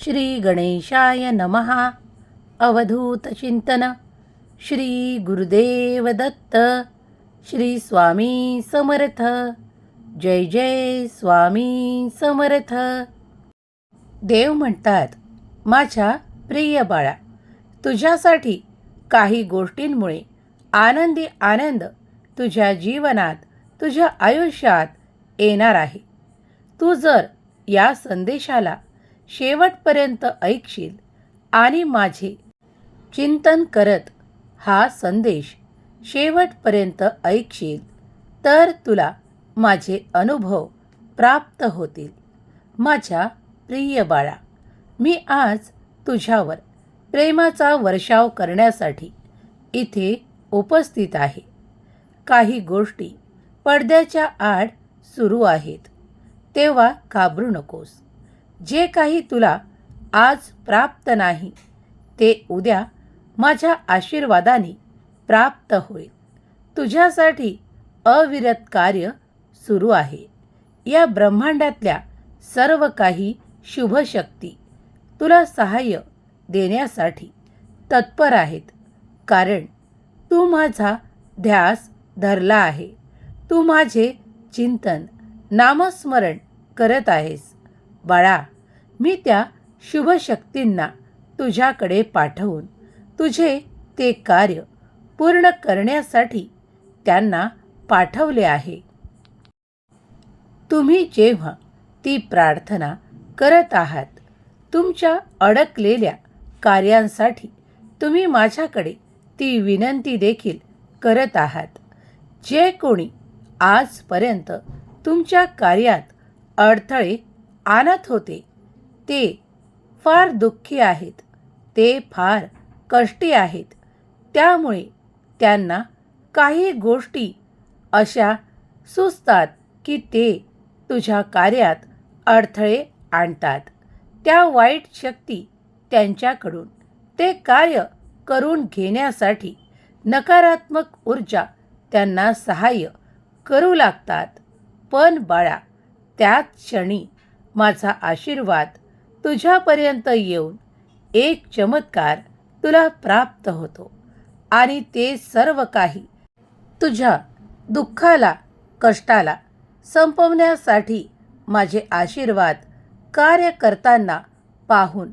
श्री गणेशाय नमहा अवधूत चिंतन। श्री गुरुदेव दत्त श्री स्वामी समर्थ। जय जय स्वामी समर्थ। देव म्हणतात माझ्या प्रिय बाळा तुझ्यासाठी काही गोष्टींमुळे आनंदी आनंद तुझ्या जीवनात तुझ्या आयुष्यात येणार आहे. तू जर या संदेशाला शेवटपर्यंत ऐकशील आणि माझे चिंतन करत हा संदेश शेवटपर्यंत ऐकशील तर तुला माझे अनुभव प्राप्त होतील. माझ्या प्रिय बाळा मी आज तुझ्यावर प्रेमाचा वर्षाव करण्यासाठी इथे उपस्थित आहे. काही गोष्टी पडद्याच्या आड सुरू आहेत. तेव्हा घाबरू नकोस. जे काही तुला आज प्राप्त नाही ते उद्या माझ्या आशीर्वादाने प्राप्त होईल. तुझ्यासाठी अविरत कार्य सुरू आहे. या ब्रह्मांडातल्या सर्व काही शुभशक्ती तुला सहाय्य देण्यासाठी तत्पर आहेत. कारण तू माझा ध्यास धरला आहे. तू माझे चिंतन नामस्मरण करत आहेस. बाळा मी त्या शुभशक्तींना तुझ्याकडे पाठवून तुझे ते कार्य पूर्ण करण्यासाठी त्यांना पाठवले आहे. तुम्ही जेव्हा ती प्रार्थना करत आहात तुमच्या अडकलेल्या कार्यांसाठी तुम्ही माझ्याकडे ती विनंती देखील करत आहात. जे कोणी आजपर्यंत तुमच्या कार्यात अडथळे आणत होते ते फार दुःखी आहेत. ते फार कष्टी आहेत. त्यामुळे त्यांना काही गोष्टी अशा सुचतात की ते तुझ्या कार्यात अडथळे आणतात. त्या वाईट शक्ती त्यांच्याकडून ते कार्य करून घेण्यासाठी नकारात्मक ऊर्जा त्यांना सहाय्य करू लागतात. पण बाळा त्याच क्षणी माझा आशीर्वाद तुझ्यापर्यंत येऊन एक चमत्कार तुला प्राप्त होतो. आणि ते सर्व काही तुझ्या दुःखाला कष्टाला संपवण्यासाठी माझे आशीर्वाद कार्य करताना पाहून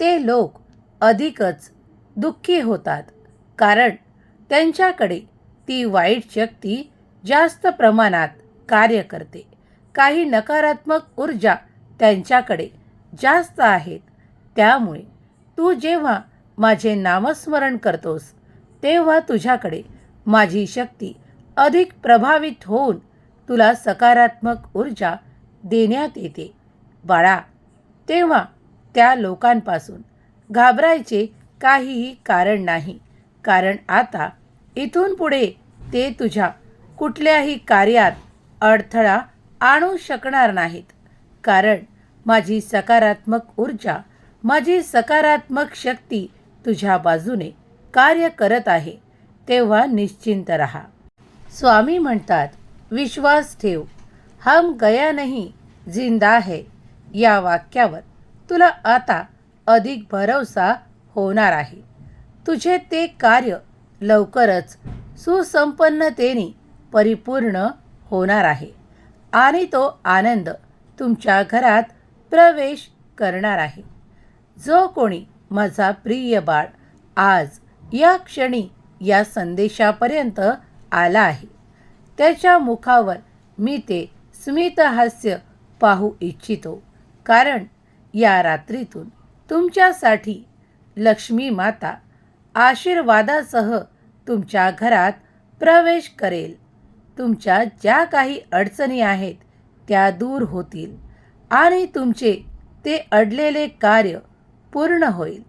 ते लोक अधिकच दुःखी होतात. कारण त्यांच्याकडे ती वाईट शक्ती जास्त प्रमाणात कार्य करते. काही नकारात्मक ऊर्जा त्यांच्याकडे जास्त आहेत. त्यामुळे तू जेव्हा माझे नामस्मरण करतोस तेव्हा तुझ्याकडे माझी शक्ती अधिक प्रभावित होऊन तुला सकारात्मक ऊर्जा देण्यात येते. बाळा तेव्हा त्या लोकांपासून घाबरायचे काहीही कारण नाही. कारण आता इथून पुढे ते तुझ्या कुठल्याही कार्यात अडथळा आणू शकणार नाहीत. कारण माझी सकारात्मक ऊर्जा माझी सकारात्मक शक्ती तुझ्या बाजूने कार्य करत आहे तेव्हा निश्चिंत रहा. स्वामी म्हणतात विश्वास ठेव. हम गया नाही जिंदा है. या वाक्यावर तुला आता अधिक भरवसा होणार आहे. तुझे ते कार्य लवकरच सुसंपन्नतेने परिपूर्ण होणार आहे. आणि तो आनंद तुमच्या घरात प्रवेश करणार आहे. जो कोणी माझा प्रिय बाळ आज या क्षणी या संदेशापर्यंत आला आहे त्याच्या मुखावर मी ते स्मितहास्य पाहू इच्छितो. कारण या रात्रीतून तुमच्यासाठी लक्ष्मी माता आशीर्वादासह तुमच्या घरात प्रवेश करेल. तुमच्या ज्या काही अडचणी आहेत त्या दूर होतील. आणि तुमचे ते अडलेले कार्य पूर्ण होईल.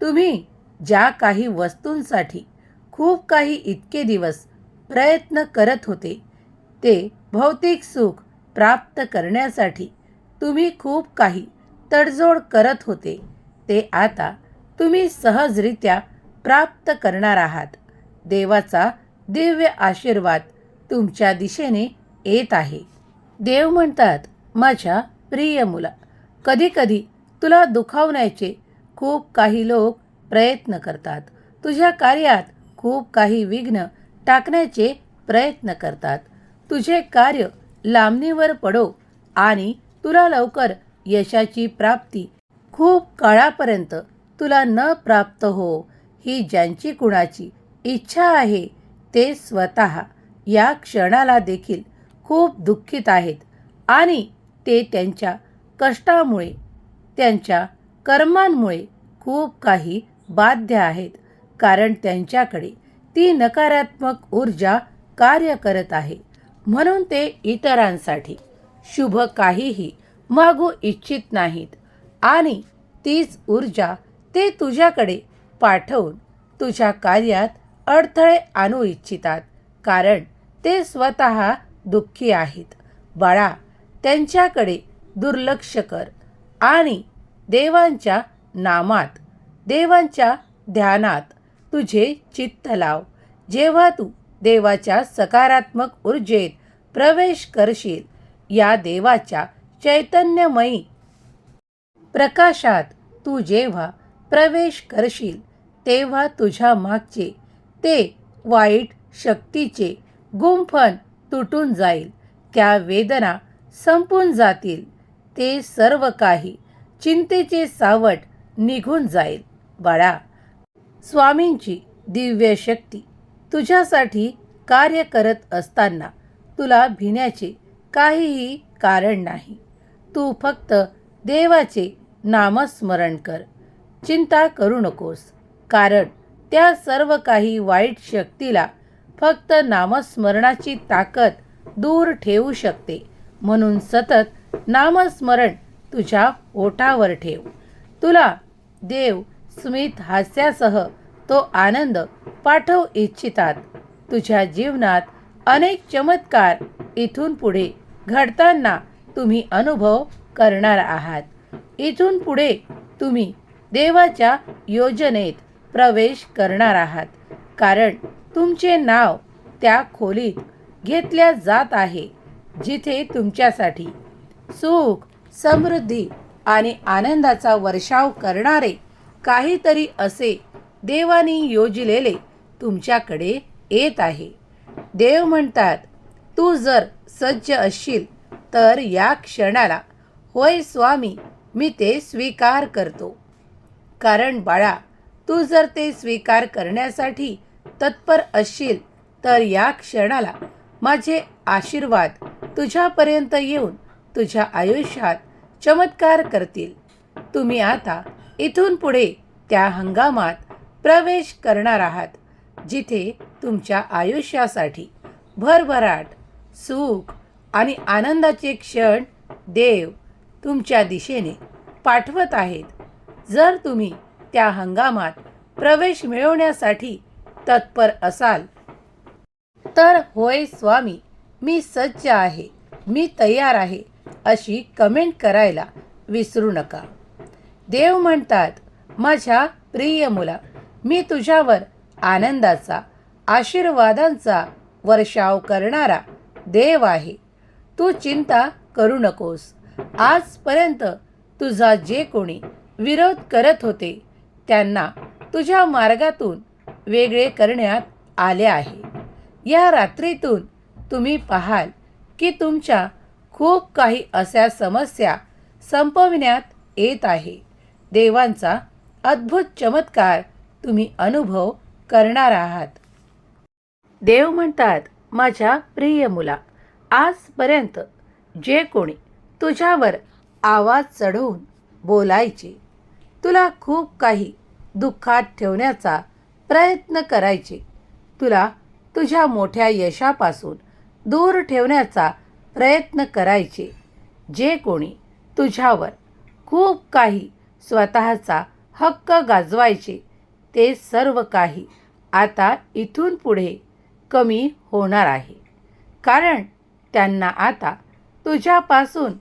तुम्ही ज्या काही वस्तूंसाठी खूप काही इतके दिवस प्रयत्न करत होते ते भौतिक सुख प्राप्त करण्यासाठी तुम्ही खूप काही तडजोड करत होते ते आता तुम्ही सहजरित्या प्राप्त करणार आहात. देवाचा दिव्य आशीर्वाद तुमच्या दिशेने येत आहे. देव म्हणतात माझ्या प्रिय मुला कधीकधी तुला दुखावण्याचे खूप काही लोक प्रयत्न करतात. तुझ्या कार्यात खूप काही विघ्न टाकण्याचे प्रयत्न करतात. तुझे कार्य लांबणीवर पडो आणि तुला लवकर यशाची प्राप्ती खूप काळापर्यंत तुला न प्राप्त हो. ही ज्यांची कुणाची इच्छा आहे ते स्वतः या क्षणाला देखील खूप दुःखित आहेत. आणि ते त्यांच्या कष्टामुळे त्यांच्या कर्मांमुळे खूप काही बाध्य आहेत. कारण त्यांच्याकडे ती नकारात्मक ऊर्जा कार्य करत आहे. म्हणून ते इतरांसाठी शुभ काहीही मागू इच्छित नाहीत. आणि तीच ऊर्जा ते तुझ्याकडे पाठवून तुझ्या कार्यात अडथळे आणू इच्छितात. कारण ते स्वतः दुःखी आहेत. बाळा त्यांच्याकडे दुर्लक्ष कर आणि देवांच्या नामात देवांच्या ध्यानात तुझे चित्त लाव. जेव्हा तू देवाच्या सकारात्मक ऊर्जेत प्रवेश करशील या देवाच्या चैतन्यमयी प्रकाशात तू जेव्हा प्रवेश करशील तेव्हा तुझ्या मागचे ते वाईट शक्तीचे गुंफन तुटून जाईल. त्या वेदना संपून जातील. ते सर्व काही चिंतेचे सावट निघून जाईल. बाळा स्वामींची दिव्य शक्ती तुझ्यासाठी कार्य करत असताना तुला भिण्याचे काहीही कारण नाही. तू फक्त देवाचे नामस्मरण कर. चिंता करू नकोस कारण त्या सर्व काही वाईट शक्तीला फक्त नामस्मरणाची ताकद दूर ठेवू शकते. म्हणून सतत नामस्मरण तुझ्या ओठावर ठेव. तुला देव स्मित हास्यासह तो आनंद पाठवू इच्छितात. तुझ्या जीवनात अनेक चमत्कार इथून पुढे घडताना तुम्ही अनुभव करणार आहात. इथून पुढे तुम्ही देवाच्या योजनेत प्रवेश करणार आहात. कारण तुमचे नाव त्या खोलीत घेतल्या जात आहे. जिथे तुमच्यासाठी सुख समृद्धी आणि आनंदाचा वर्षाव करणारे काहीतरी असे देवानी योजलेले तुमच्याकडे येत आहे. देव म्हणतात तू जर सज्ज असशील तर या क्षणाला होय स्वामी मी ते स्वीकार करतो. कारण बाळा तू जर ते स्वीकार करण्यासाठी तत्पर असशील तर या क्षणाला माझे आशीर्वाद तुझ्यापर्यंत येऊन तुझ्या आयुष्यात चमत्कार करतील. तुम्ही आता इथून पुढे त्या हंगामात प्रवेश करणार आहात जिथे तुमच्या आयुष्यासाठी भरभराट सुख आणि आनंदाचे क्षण देव तुमच्या दिशेने पाठवत आहेत. जर तुम्ही त्या हंगामात प्रवेश मिळवण्यासाठी तत्पर असाल तर होय स्वामी मी सज्ज आहे मी तयार आहे अशी कमेंट करायला विसरू नका. देव म्हणतात माझ्या प्रिय मुला मी तुझ्यावर आनंदाचा आशीर्वादांचा वर्षाव करणारा देव आहे. तू चिंता करू नकोस. आजपर्यंत तुझा जे कोणी विरोध करत होते त्यांना तुझ्या मार्गातून वेगळे करण्यात आले आहे. या रात्रीतून तुम्ही पाहाल की तुमच्या खूप काही अशा समस्या संपविण्यात येत आहे. देवांचा अद्भुत चमत्कार तुम्ही अनुभव करणार आहात. देव म्हणतात माझ्या प्रिय मुला आजपर्यंत जे कोणी तुझ्यावर आवाज चढवून बोलायचे तुला खूप काही दुःखात ठेवण्याचा प्रयत्न करायचे तुला तुझ्या मोठ्या यशापासून दूर ठेवण्याचा प्रयत्न करायचे. जे कोणी तुझ्यावर खूप काही स्वतःचा हक्क गाजवायचे ते सर्व काही आता इथून पुढे कमी होणार आहे. कारण त्यांना आता तुझ्यापासून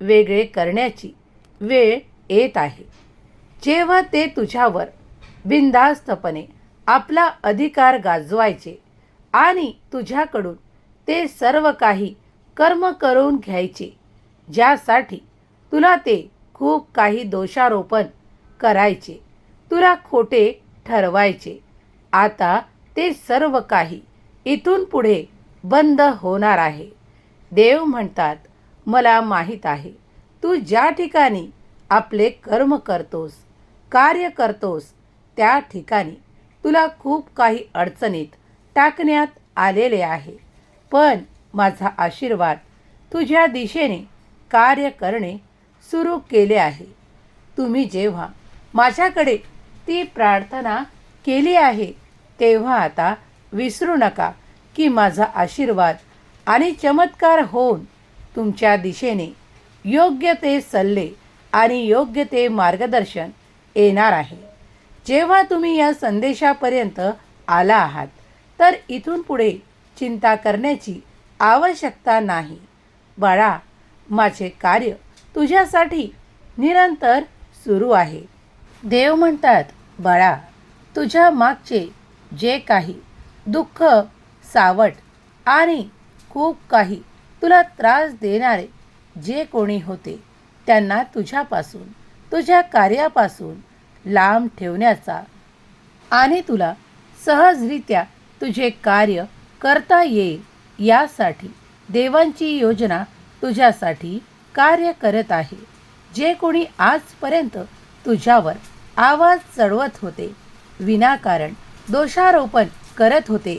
वेगळे करण्याची वेळ येत आहे. जेव्हा ते तुझ्यावर बिनधास्तपणे आपला अधिकार गाजवायचे आणि तुझ्याकडून ते सर्व काही कर्म करून घ्यायचे ज्यासाठी तुला ते खूप काही दोषारोपण करायचे तुला खोटे ठरवायचे. आता ते सर्व काही इथून पुढे बंद होणार आहे. देव म्हणतात मला माहीत आहे तू ज्या ठिकाणी आपले कर्म करतोस कार्य करतोस त्या ठिकाणी तुला खूप काही अडचणीत टाकण्यात आलेले आहे. पण माझा आशीर्वाद तुझ्या दिशेने कार्य करणे सुरू केले आहे. तुम्ही जेव्हा माझ्याकडे ती प्रार्थना केली आहे तेव्हा आता विसरू नका की माझा आशीर्वाद आणि चमत्कार होऊन तुमच्या दिशेने योग्य ते सल्ले आणि योग्य ते मार्गदर्शन येणार आहे. जेव्हा तुम्ही या संदेशापर्यंत आला आहात तर इथून पुढे चिंता करण्याची आवश्यकता नाही. बाळा माझे कार्य तुझ्यासाठी निरंतर सुरू आहे. देव म्हणतात बाळा तुझ्या मागचे जे काही दुःख सावट आणि खूप काही तुला त्रास देणारे जे कोणी होते त्यांना तुझ्यापासून तुझ्या कार्यापासून लांब ठेवण्याचा आणि तुला सहजरित्या तुझे कार्य करता येईल यासाठी देवांची योजना तुझ्यासाठी कार्य करत आहे. जे कोणी आजपर्यंत तुझ्यावर आवाज चढवत होते विनाकारण दोषारोपण करत होते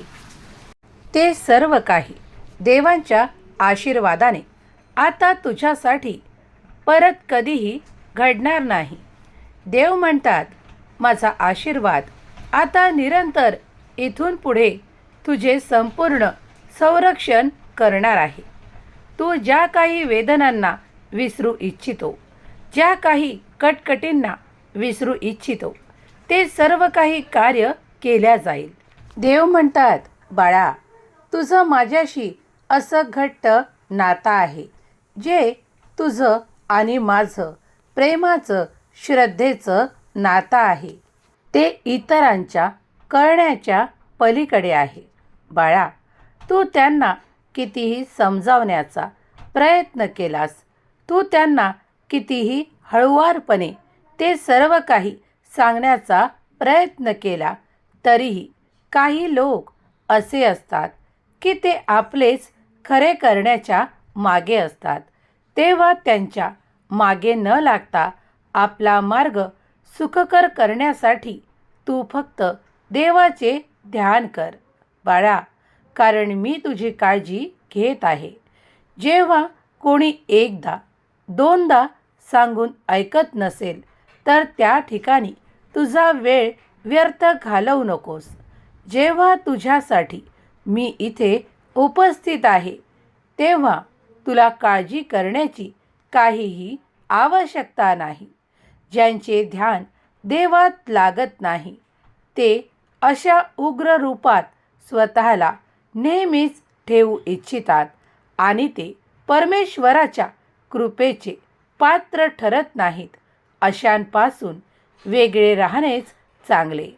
ते सर्व काही देवांच्या आशीर्वादाने आता तुझ्यासाठी परत कधीही घडणार नाही. देव म्हणतात माझा आशीर्वाद आता निरंतर इथून पुढे तुझे संपूर्ण संरक्षण करणार आहे. तू ज्या काही वेदनांना विसरू इच्छितो ज्या काही कटकटींना विसरू इच्छितो ते सर्व काही कार्य केल्या जाईल. देव म्हणतात बाळा तुझं माझ्याशी असं घट्ट नातं आहे जे तुझं आणि माझं प्रेमाचं श्रद्धेचं नातं आहे. ते इतरांच्या कळण्याच्या पलीकडे आहे. बाळा तू त्यांना कितीही समजावण्याचा प्रयत्न केलास तू त्यांना कितीही हळुवारपणे ते सर्व काही सांगण्याचा प्रयत्न केला तरीही काही लोक असे असतात की ते आपलेच खरे करण्याच्या मागे असतात. तेव्हा त्यांच्या मागे न लागता आपला मार्ग सुखकर करण्यासाठी तू फक्त देवाचे ध्यान कर. बाळा कारण मी तुझी काळजी घेत आहे. जेव्हा कोणी एकदा दोनदा सांगून ऐकत नसेल तर त्या ठिकाणी तुझा वेळ व्यर्थ घालवू नकोस. जेव्हा तुझ्यासाठी मी इथे उपस्थित आहे तेव्हा तुला काळजी करण्याची काहीही आवश्यकता नाही. ज्यांचे ध्यान देवात लागत नाही ते अशा उग्र रूपात स्वतःला नेहमीच ठेवू इच्छितात आणि ते परमेश्वराच्या कृपेचे पात्र ठरत नाहीत. अशांपासून वेगळे राहणेच चांगले.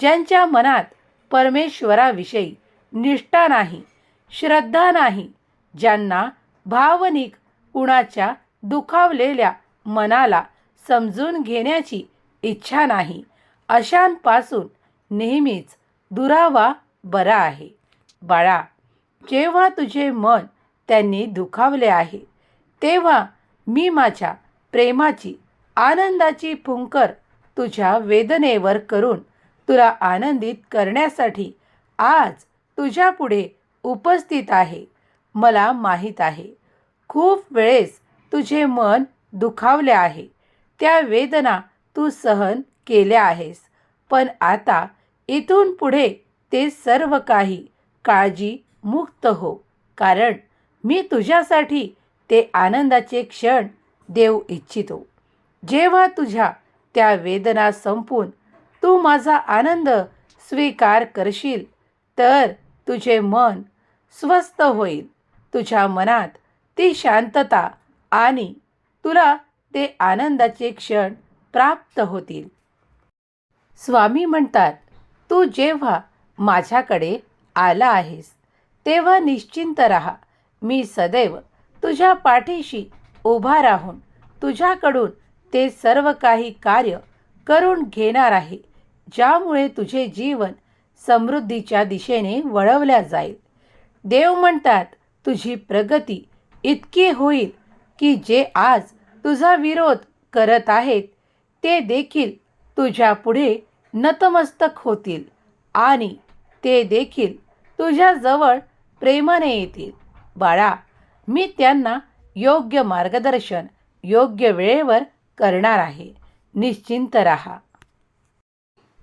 ज्यांच्या मनात परमेश्वराविषयी निष्ठा नाही श्रद्धा नाही ज्यांना भावनिक कुणाच्या दुखावलेल्या मनाला समजून घेण्याची इच्छा नाही अशांपासून नेहमीच दुरावा बरा आहे. बाळा जेव्हा तुझे मन त्यांनी दुखावले आहे तेव्हा मी माझ्या प्रेमाची आनंदाची फुंकर तुझ्या वेदनेवर करून तुला आनंदित करण्यासाठी आज तुझ्यापुढे उपस्थित आहे. मला माहीत आहे. खूप वेळेस तुझे मन दुखावले आहे. त्या वेदना तू सहन केल्या आहेस. पण आता इथून पुढे ते सर्व काही काळजी मुक्त हो. कारण मी तुझ्यासाठी ते आनंदाचे क्षण देऊ इच्छितो. जेव्हा तुझ्या त्या वेदना संपून तू माझा आनंद स्वीकार करशील तर तुझे मन स्वस्थ होईल. तुझ्या मनात ती शांतता आणि तुला ते आनंदाचे क्षण प्राप्त होतील. स्वामी म्हणतात तू जेव्हा माझ्याकडे आला आहेस. तेव्हा निश्चिंत राहा. मी सदैव तुझ्या पाठीशी उभा राहून तुझ्याकडून ते सर्व काही कार्य करून घेणार आहे ज्यामुळे तुझे जीवन समृद्धीच्या दिशेने वळवल्या जाईल. देव म्हणतात तुझी प्रगती इतकी होईल की जे आज तुझा विरोध करत आहेत ते देखील तुझ्यापुढे नतमस्तक होतील आणि ते देखील तुझ्याजवळ प्रेमाने येतील. बाळा मी त्यांना योग्य मार्गदर्शन योग्य वेळेवर करणार आहे. निश्चिंत राहा.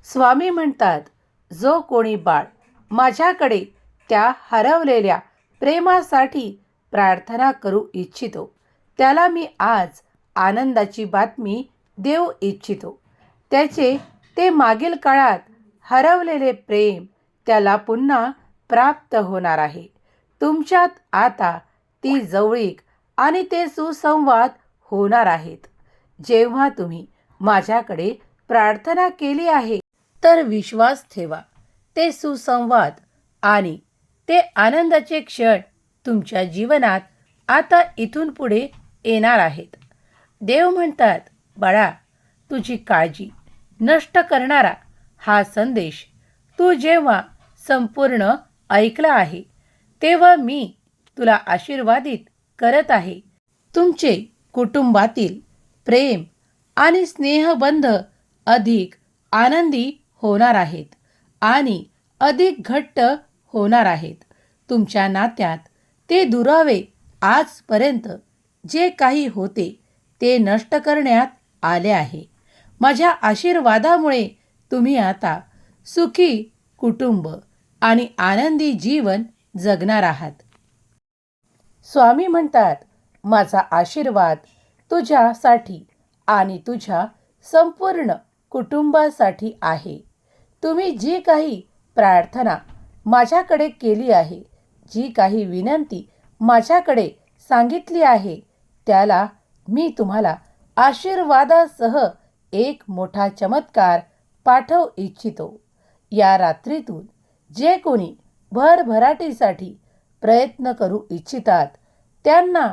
स्वामी म्हणतात जो कोणी बाळ माझ्याकडे त्या हरवलेल्या प्रेमासाठी प्रार्थना करू इच्छितो त्याला मी आज आनंदाची बातमी देऊ इच्छितो. त्याचे ते मागील काळात हरवलेले प्रेम त्याला पुन्हा प्राप्त होणार आहे. तुमच्यात आता ती जवळीक आणि ते सुसंवाद होणार आहेत. जेव्हा तुम्ही माझ्याकडे प्रार्थना केली आहे तर विश्वास ठेवा. ते सुसंवाद आणि ते आनंदाचे क्षण तुमच्या जीवनात आता इथून पुढे येणार आहेत. देव म्हणतात बाळा तुझी काळजी नष्ट करणारा हा संदेश तू जेव्हा संपूर्ण ऐकलं आहे. तेव्हा मी तुला आशीर्वादित करत आहे. तुमचे कुटुंबातील प्रेम आणि स्नेहबंध अधिक आनंदी होणार आहेत आणि अधिक घट्ट होणार आहेत. तुमच्या नात्यात ते दुरावे आजपर्यंत जे काही होते ते नष्ट करण्यात आले आहे. माझ्या आशीर्वादामुळे तुम्ही आता सुखी कुटुंब आणि आनंदी जीवन जगणार आहात. स्वामी म्हणतात माझा आशीर्वाद तुझ्यासाठी आणि तुझ्या संपूर्ण कुटुंबासाठी आहे. तुम्ही जी काही प्रार्थना माझ्याकडे केली आहे जी काही विनंती माझ्याकडे सांगितली आहे त्याला मी तुम्हाला आशीर्वादासह एक मोठा चमत्कार पाठवू इच्छितो. या रात्रीतून जे कोणी भरभराटीसाठी प्रयत्न करू इच्छितात त्यांना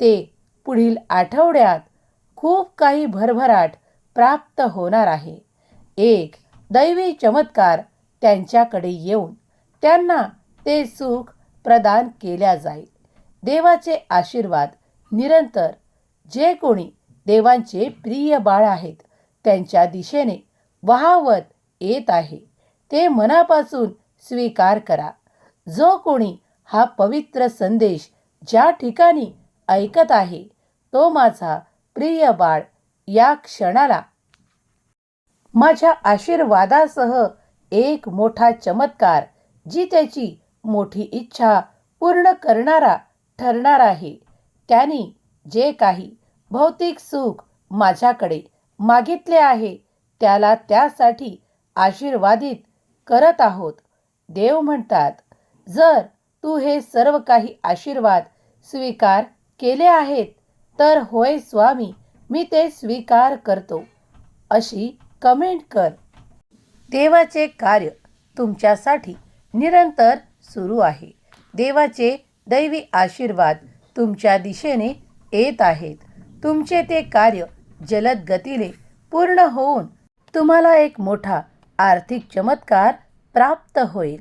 ते पुढील आठवड्यात खूप काही भरभराट प्राप्त होणार आहे. एक दैवी चमत्कार त्यांच्याकडे येऊन त्यांना ते सुख प्रदान केल्या जाईल. देवाचे आशीर्वाद निरंतर जे कोणी देवांचे प्रिय बाळ आहेत त्यांच्या दिशेने वाहवत येत आहे. ते मनापासून स्वीकार करा. जो कोणी हा पवित्र संदेश ज्या ठिकाणी ऐकत आहे तो माझा प्रिय बाळ या क्षणाला. माझ्या आशीर्वादासह एक मोठा चमत्कार जी त्याची मोठी इच्छा पूर्ण करणारा ठरणार आहे. त्यांनी जे काही भौतिक सुख माझ्याकडे मागितले आहे त्याला त्यासाठी आशीर्वादित करत आहोत. देव म्हणतात जर तू हे सर्व काही आशीर्वाद स्वीकार केले आहेत तर होय स्वामी मी ते स्वीकार करतो. अशी कमेंट कर. देवाचे कार्य तुमच्यासाठी निरंतर सुरू आहे. देवाचे दैवी आशीर्वाद तुमच्या दिशेने येत आहेत. तुमचे ते कार्य जलद गतीने पूर्ण होऊन तुम्हाला एक मोठा आर्थिक चमत्कार प्राप्त होईल.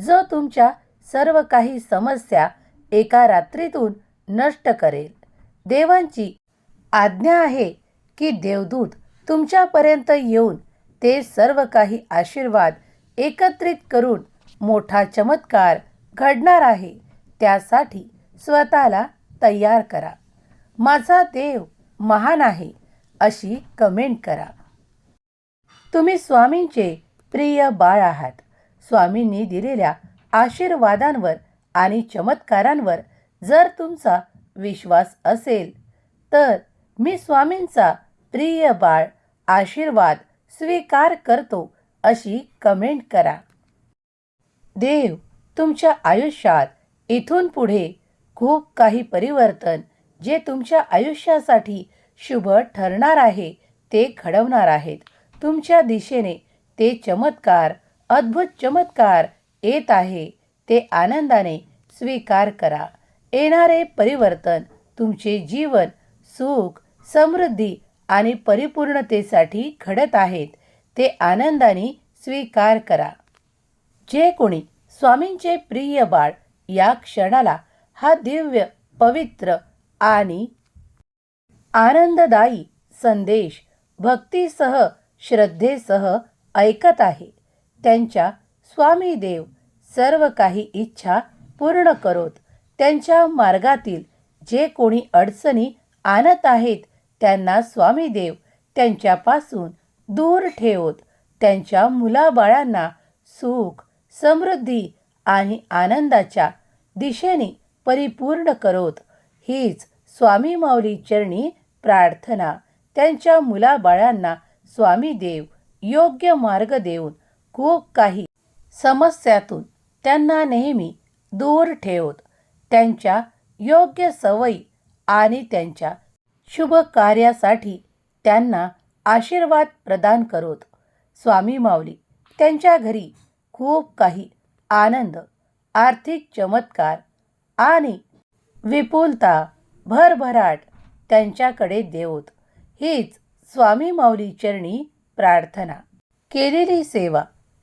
जो तुमच्या सर्व काही समस्या एका रात्रीतून नष्ट करेल. देवांची आज्ञा आहे की देवदूत तुमच्यापर्यंत येऊन ते सर्व काही आशीर्वाद एकत्रित करून मोठा चमत्कार घडणार आहे. त्यासाठी स्वतःला तयार करा. माझा देव महान आहे अशी कमेंट करा. तुम्ही स्वामींचे प्रिय बाळ आहात. स्वामींनी दिलेल्या आशीर्वादांवर आणि चमत्कारांवर जर तुमचा विश्वास असेल तर मी स्वामींचा प्रिय बाळ आशीर्वाद स्वीकार करतो अशी कमेंट करा. देव तुमच्या आयुष्यात इथून पुढे खूप काही परिवर्तन जे तुमच्या आयुष्यासाठी शुभ ठरणार आहे ते घडवणार आहेत. तुमच्या दिशेने ते चमत्कार अद्भुत चमत्कार येत आहे ते आनंदाने स्वीकार करा. येणारे परिवर्तन तुमचे जीवन सुख समृद्धी आणि परिपूर्णतेसाठी घडत आहेत ते आनंदाने स्वीकार करा. जे कोणी स्वामींचे प्रिय बाळ या क्षणाला हा दिव्य पवित्र आणि आनंददायी संदेश भक्तीसह श्रद्धेसह ऐकत आहे. त्यांच्या स्वामी देव सर्व काही इच्छा पूर्ण करोत. त्यांच्या मार्गातील जे कोणी अडचणी आणत आहेत त्यांना स्वामी देव त्यांच्यापासून दूर ठेवत. त्यांच्या मुलाबाळांना सुख समृद्धी आणि आनंदाच्या दिशेने परिपूर्ण करोत. हीच स्वामी माऊली चरणी प्रार्थना. त्यांच्या मुलाबाळांना स्वामी देव योग्य मार्ग देऊन खूप काही समस्यातून त्यांना नेहमी दूर ठेवत. त्यांच्या योग्य सवयी आणि त्यांच्या शुभ कार्यासाठी त्यांना आशीर्वाद प्रदान करत. स्वामी माऊली त्यांच्या घरी खूप काही आनंद आर्थिक चमत्कार आणि विपुलता भरभराट त्यांच्याकडे देवत. हीच स्वामी माऊली चरणी प्रार्थना. केलेली सेवा